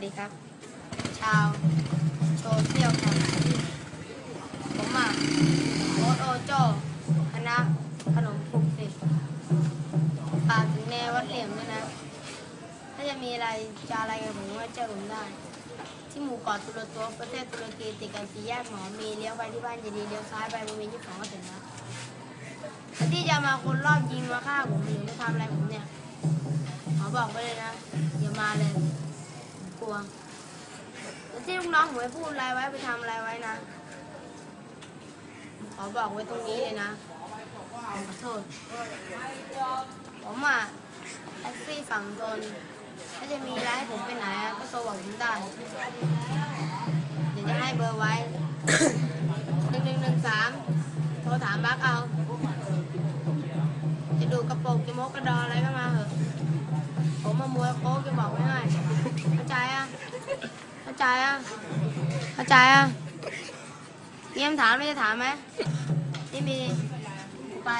วัสดีครับ ชาวโซเชียลครับผมอะโอ๊ตโอโจคณะขนมปลุกสิบฝากถึงแนววัดเหลี่ยมด้วยนะ ถ้าจะมีอะไรจะอะไรกับผมก็เจอผมได้ ที่หมู่เกาะตุรตัวประเทศตุรกีติดกันสี่แยกหมอมีเลี้ยวไปที่บ้านเจดีเลี้ยวซ้ายไปบริเวณยี่สิบสองก็ถึงแล้วแต่ที่จะมาคนรอบยิงมาฆ่าผมหรือมาทำอะไรผมเนี่ยขอบอกไว้เลยนะอย่ามาเลย แล้วที่ลูกน้องผมไปพูดอะไรไว้ไปทำอะไรไว้นะ ขอบอกไว้ตรงนี้เลยนะผมขอโทษผมอะแท็กซี่ฝั่งทนถ้าจะมีอะไรให้ผมไปไหนอะก็โทรบอกผมได้เดี๋ยวจะให้เบอร์ไว้ หนึ่งหนึ่งหนึ่งสามโทรถามบักเอา จะดูกระโปรงจะมกกระดออะไรก็มาเหอะ ผมมามวยโค้กจะบอกไม่ให้เข้าใจอะ เข้า ใจอะ เข้าใจอะมีคำถามไม่จะถามไหมไม่มี ไป